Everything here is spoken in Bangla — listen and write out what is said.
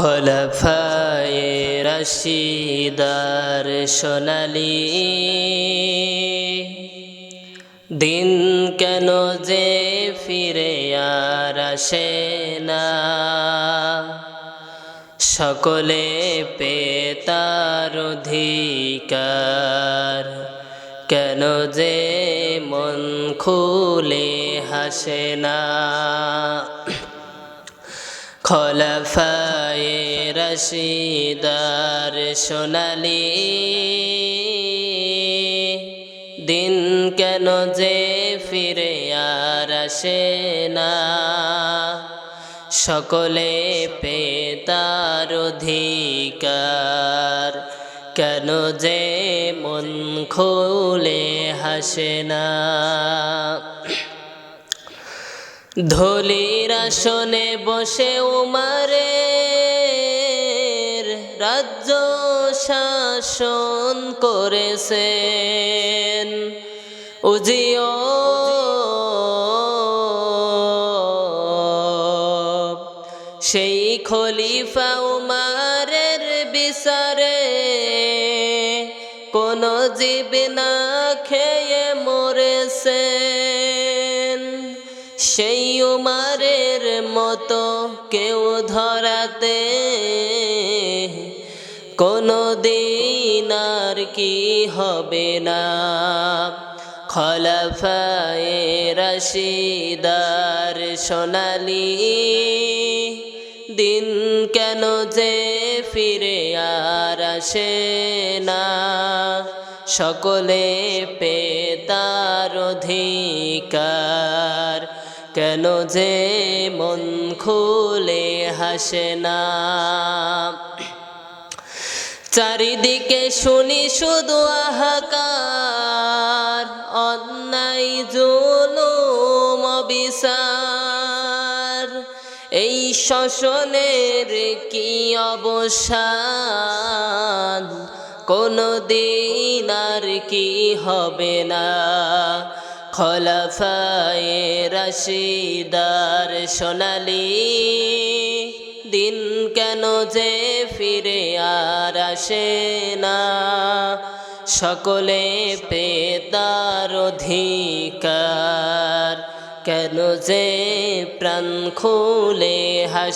খলফায়ে রশিদার সোনালি। দিন কেন যে ফিরে আর আসে না। সকলে পেতার অধিকার। কেন যে মন খুলে হাসে না। খলফায়ে রশিদার সোনালি, দিন কেন যে ফিরে আর আসে না? সকলে পেতার অধিকার, কেন যে মন খোলে হাসে না? ধলির আসনে বসে উমারের রাজ্য শাসন করেছেন। উজিও সেই খলিফা উমারের বিচারে কোন জীব না খেয়ে মরেছেন সেই উমারের মতো কেউ ধরাতে কোনো দিন আর কি হবে না। খলফায়ে রশিদার সোনালি দিন কেন যে ফিরে আর আসে না। সকলে পেতার অধিকার। যে মন খুলে হাসে না। চারিদিকে শুনি শুধু আহাকার, অন্যায়, জুলুম বিচার এই শোষণের কি অবসান? কোনো দিন আর কি হবে না। খলফায়ে রশিদার সোনালি, দিন কেন যে ফিরে আর আসে না? সকলে পেতার অধিকার, কেন যে প্রাণ খুলে হাস